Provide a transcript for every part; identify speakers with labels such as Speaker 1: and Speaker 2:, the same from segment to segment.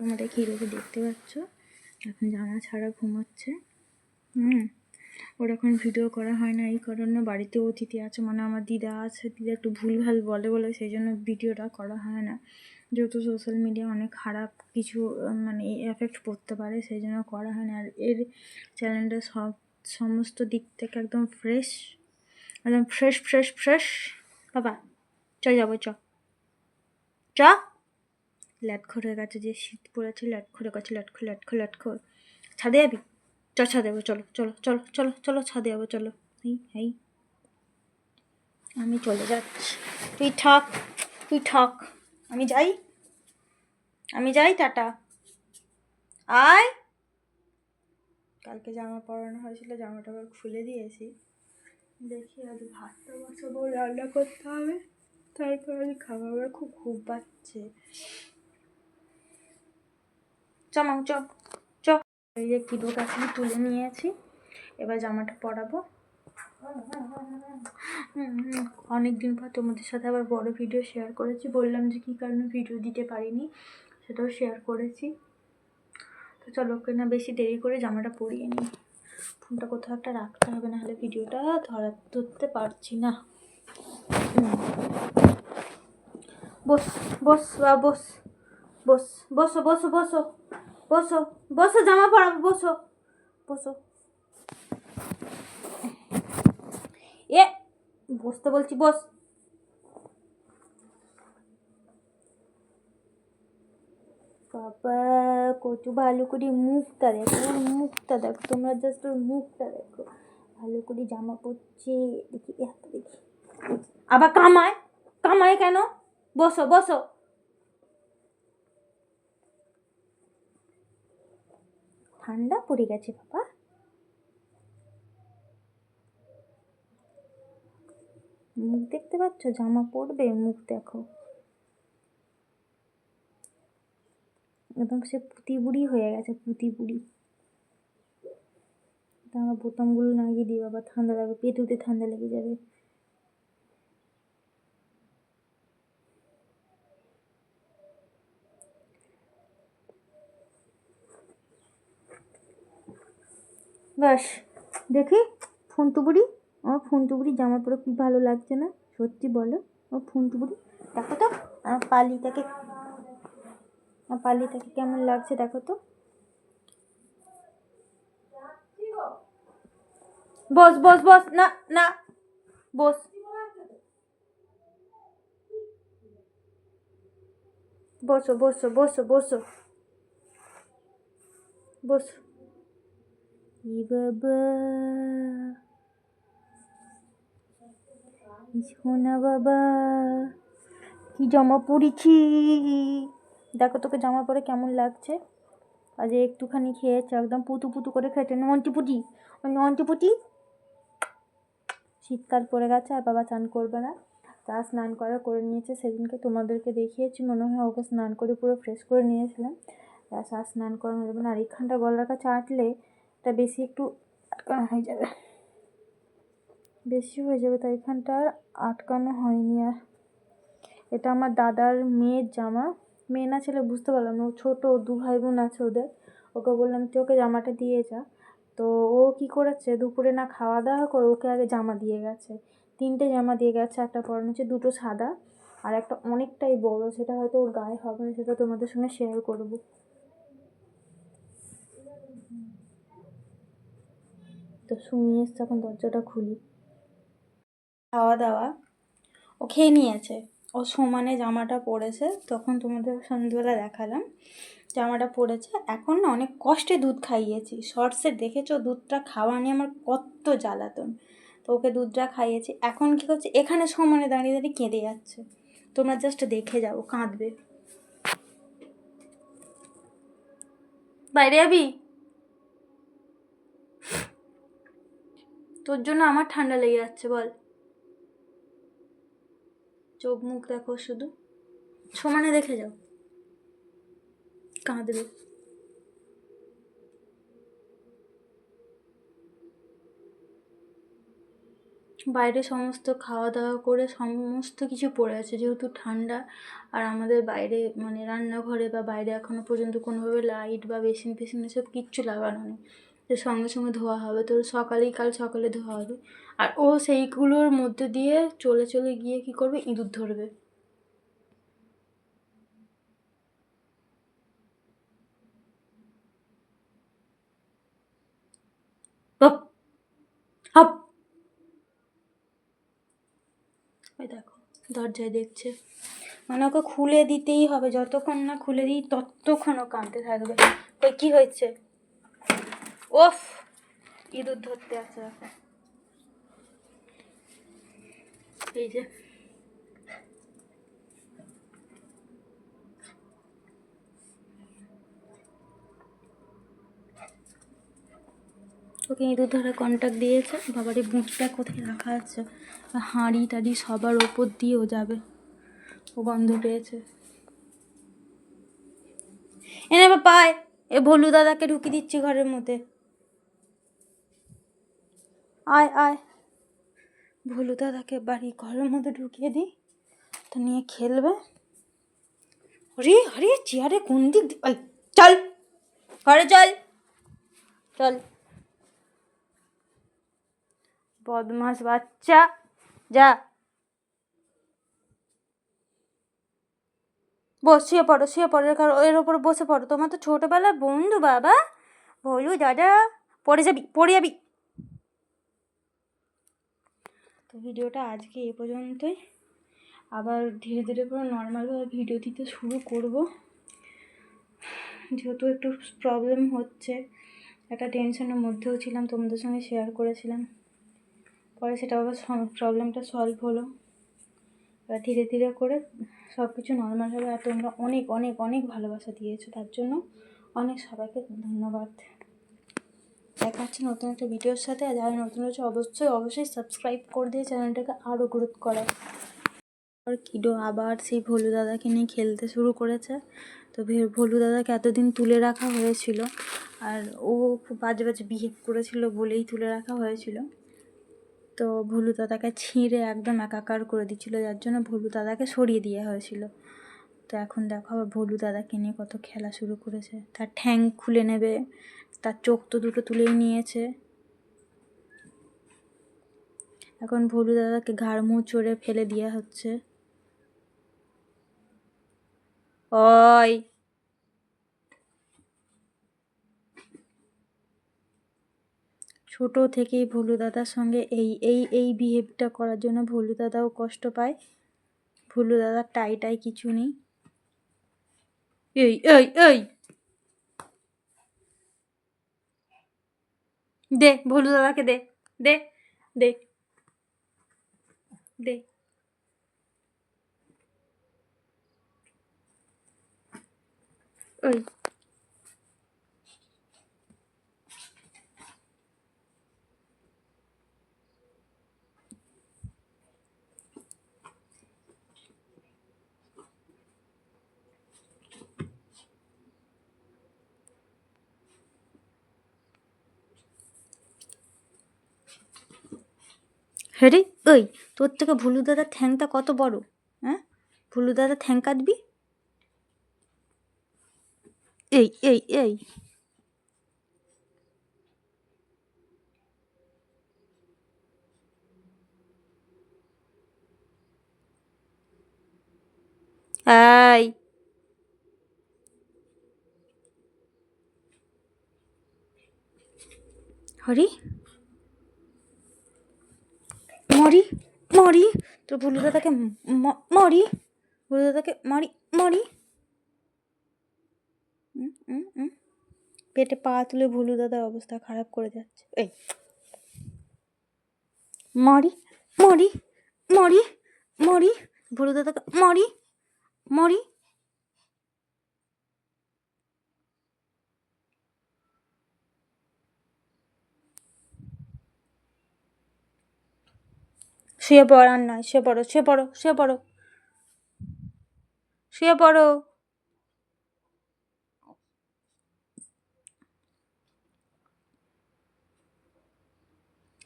Speaker 1: তোমাদের হিরোকে দেখতে পাচ্ছ। এখন জামা ছাড়া ঘুমোচ্ছে। হুম ওর এখন ভিডিও করা হয় না, এই কারণে বাড়িতে অতিথি আছে। মানে আমার দিদা আছে, দিদা একটু ভুলভাল বলে বলে সেই জন্য ভিডিওটা করা হয় না। যেহেতু সোশ্যাল মিডিয়া অনেক খারাপ কিছু মানে এফেক্ট পড়তে পারে, সেই জন্য করা হয় না। আর এর চ্যানেলটা সব, সমস্ত দিক থেকে একদম ফ্রেশ একদম ফ্রেশ ফ্রেশ ফ্রেশ বাবা চ যাব, চ। চ। ল্যাটখোর হয়ে গেছে যে শীত পড়েছে ল্যাটখোর হয়ে গেছে ল্যাটখোর ল্যাটখোর ল্যাটখোর ছাদে যাবি? চ ছাদে যাব, চলো চলো চলো চলো চলো ছাদে যাব, চলো। এই এই আমি চলে যাচ্ছি। তুই থাক তুই থাক। আমি যাই। আমি যাই, টাটা। আয়। কালকে জামা পরানো হয়েছিল, জামাটা আবার খুলে দিয়েছি। দেখি আজ ভাতটা বসাবো রান্না করতে হবে। তারপর আমি খাবার খুব ঘুম পাচ্ছে। চ মাং চ চ এই যে কিলো কাছে তুলে নিয়েছি। এবার জামাটা পরাবো। অনেক দিন পর তোমাদের সাথে আবার বড় ভিডিও শেয়ার করেছি। বললাম যে কী কারণে ভিডিও দিতে পারিনি, সেটাও শেয়ার করেছি। তো চলো না বেশি দেরি করে জামাটা পরিয়ে নিই। ফোনটা কোথাও একটা রাখতে হবে না হলে ভিডিওটা ধরা, ধরতে পারছি না। বস বস, বা, বস বস, বসো বসো বসো। বসো বসো, জামা পরাবো বসো বসো। এ, বসতে বলছি, বস। বাবা কত ভালো করে মুখটা দেখো মুখটা দেখো, তোমরা জাস্ট ওর মুখটা দেখো। ভালো করে জামা পরছে, দেখি দেখি। আবার কামায় কামায় কেন? বসো বসো। ঠান্ডা পড়ে গেছে, বাবা। মুখ দেখতে পাচ্ছ? জামা পরবে, মুখ দেখো। একদম সে পুঁতি বুড়ি হয়ে গেছে, পুঁতি বুড়ি। আমার বোতামগুলো লাগিয়ে দিই, বাবা। ঠান্ডা লাগবে, পেটুতে ঠান্ডা লেগে যাবে। ব্যাস, দেখি ফন্টু বুড়ি আমার ফন্টু বুড়ি জামা পরে খুব ভালো লাগছে না? সত্যি বলো। ও ফন্টু বুড়ি দেখো তো আমার পালিটাকে আমার পালিটাকে কেমন লাগছে দেখো তো। বস বস বস, না না বস, বসো বসো বসো বসো। বসো। ই বাবা ই সোনা বাবা কি জামা পরেছি দেখো তোকে জামা পরে কেমন লাগছে? আজ একটুখানি খেয়েছে, একদম পুতু পুতু করে খেয়েছে। নন্টি পুটি। ওই নন্টি পুটি? শীতকাল পড়ে গেছে, আর বাবা চান করবে না। তা স্নান করা করে নিয়েছে, সেদিনকে তোমাদেরকে দেখিয়েছি। মনে হয় ওকে স্নান করে পুরো ফ্রেশ করে নিয়েছিলাম। আর স্নান করানো যাবে না। আর এইখানটা গলার কাছে এটা বেশি একটু আটকানো হয়ে যাবে। বেশি হয়ে যাবে তাই এখানটা আর আটকানো হয়নি আর। এটা আমার দাদার মেয়ের জামা। মেয়ে না ছেলে বুঝতে পারলাম না, ও ছোটো দু ভাই বোন আছে ওদের। ওকে বললাম, তুই ওকে জামাটা দিয়ে যা। তো ও কি করেছে, দুপুরে না খাওয়া দাওয়া করে ওকে আগে জামা দিয়ে গেছে। তিনটে জামা দিয়ে গেছে, একটা পরানো হচ্ছে দুটো সাদা আর একটা অনেকটাই বড়। সেটা হয়তো ওর গায়ে হবে না, সেটা তোমাদের সঙ্গে শেয়ার করব। তো সুমি এসে এখন দরজাটা খুলি। খাওয়া দাওয়া ও খেয়ে নিয়েছে। ও সমানে জামাটা পরেছে, তখন তোমাদের সন্ধ্যেবেলা দেখালাম। জামাটা পরেছে, এখন না অনেক কষ্টে দুধ খাইয়েছি। শর্টসে দেখেছ, দুধটা খাওয়া নিয়ে আমার কত জ্বালাতন। তো ওকে দুধটা খাইয়েছি। এখন কী করছে, এখানে সমানে দাঁড়িয়ে দাঁড়িয়ে কেঁদে যাচ্ছে। তোমরা জাস্ট দেখে যাও, কাঁদবে। বাইরে যাবি? তোর জন্য আমার ঠান্ডা লেগে যাচ্ছে, বল। চোখ মুখ দেখো শুধু। সমানে দেখে যাও। কাঁদবে। বাইরে সমস্ত খাওয়া দাওয়া করে সমস্ত কিছু পড়ে আছে, যেহেতু ঠান্ডা। আর আমাদের বাইরে মানে রান্নাঘরে বা বাইরে এখনও পর্যন্ত কোনোভাবে লাইট বা বেসিন ফেসিন এসব কিচ্ছু লাগানো নেই। তো সঙ্গে সঙ্গে ধোয়া হবে। তো সকালেই, কাল সকালে ধোয়া হবে। আর ও সেইগুলোর মধ্যে দিয়ে চলে চলে গিয়ে কি করবে? ইঁদুর ধরবে। ওই দেখো, দরজায় দেখছে। মানে ওকে খুলে দিতেই হবে। যতক্ষণ না খুলে দিই, ততক্ষণ ও কাঁদতে থাকবে। ওই কী হয়েছে? ওফ, ইঁদুর ধরতে আছে দেখো এই যে। ওকে ইঁদুর ধরে কন্ট্যাক্ট দিয়েছে। বাবার বুঁটটা কোথায় রাখা আছে? হাঁড়ি টাড়ি সবার ওপর দিয়েও যাবে। ও গন্ধ পেয়েছে। এনে পায়। এ ভলু দাদাকে ঢুকিয়ে দিচ্ছি ঘরের মধ্যে। আয় আয়। ভলু দাদাকে বাড়ি ঘরের মধ্যে ঢুকিয়ে দিই। তো নিয়ে খেলবে। আরে আরে, চেয়ারে কোন দিক চল। ঘরে চল। চল। বদমাস বাচ্চা, যা। বস, শুয়ে পড়ো শুয়ে পড়ো কার- এর ওপরে বসে পড়ো। তোমার তো ছোটোবেলার বন্ধু বাবা। বলু দাদা, পড়ে যাবি পড়ে যাবি তো ভিডিওটা আজকে এ পর্যন্তই। আবার ধীরে ধীরে পুরো নর্মালভাবে ভিডিও দিতে শুরু করব। যেহেতু একটু প্রবলেম হচ্ছে, একটা টেনশনের মধ্যেও ছিলাম, তোমাদের সঙ্গে শেয়ার করেছিলাম। পরে সেটা আবার প্রবলেমটা সলভ হলো। এবার ধীরে ধীরে করে সব কিছু নর্মাল হবে আর তোমরা অনেক অনেক অনেক ভালোবাসা দিয়েছ, তার জন্য অনেক সবাইকে ধন্যবাদ। দেখা হচ্ছে নতুন একটা ভিডিওর সাথে। আর যারা নতুন হচ্ছে অবশ্যই অবশ্যই সাবস্ক্রাইব করে দিয়ে চ্যানেলটাকে আরও গ্রোথ করা আর কিডো আবার সেই ভোলু দাদাকে নিয়ে খেলতে শুরু করেছে। তো ভোলু দাদাকে এতদিন তুলে রাখা হয়েছিল। আর ও খুব বাজে বাজে বিহেভ করেছিল বলেই তুলে রাখা হয়েছিল। তো ভোলু দাদাকে ছিঁড়ে একদম একাকার করে দিচ্ছিল, যার জন্য ভোলু দাদাকে সরিয়ে দেওয়া হয়েছিল। তো এখন দেখো আবার ভোলু দাদাকে নিয়ে কত খেলা শুরু করেছে। তার ঠ্যাং খুলে নেবে তার চোখ তো দুটো তুলেই নিয়েছে। এখন ভোলু দাদাকে ঘাড় মুখ চড়ে ফেলে দেওয়া হচ্ছে। ওই! ছোট থেকেই ভোলু দাদার সঙ্গে এই এই এই বিহেভটা করার জন্য ভোলু দাদাও কষ্ট পায়। ভোলু দাদার টাই টাই কিছু নেই। এই এই এই! দে ভোলু দাদাকে দে দে দে দে ওই হ্যাঁ রে ওই, তোর থেকে ভুলু দাদার ঠ্যাংটা কত বড়? হ্যাঁ? ভুলু দাদা ঠ্যাং কাটবি? এই এই এই। এই। হরি? মরি মরি। তো ভুলু দাদাকে মরি। ভুলু দাদাকে মরি মরি। পেটে পা তুলে ভুলু দাদার অবস্থা খারাপ করে যাচ্ছে। এই। মরি মরি মরি মরি। ভুলু দাদাকে মরি মরি। শুয়ে পড়, আর নয়, শুয়ে পড়ো শুয়ে পড়ো শুয়ে পড়ো। শুয়ে পড়ো।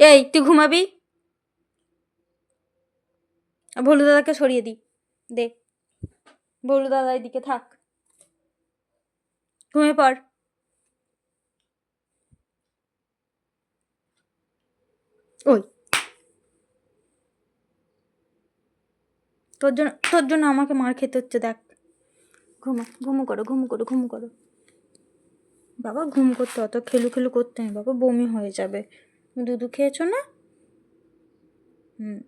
Speaker 1: এই, তুই ঘুমাবি? ভোলু দাদাকে সরিয়ে দিই দে। ভোলু দাদা এদিকে থাক। ঘুমিয়ে পড়। ওই। তোর জন্য তোর জন্য আমাকে মার খেতে হচ্ছে, দেখ। ঘুমো ঘুমো করো ঘুমো করো ঘুমো করো। বাবা ঘুম করতে অত খেলু খেলু করতে নেই, বাবা বমি হয়ে যাবে। দুধু খেয়েছো না? হুম।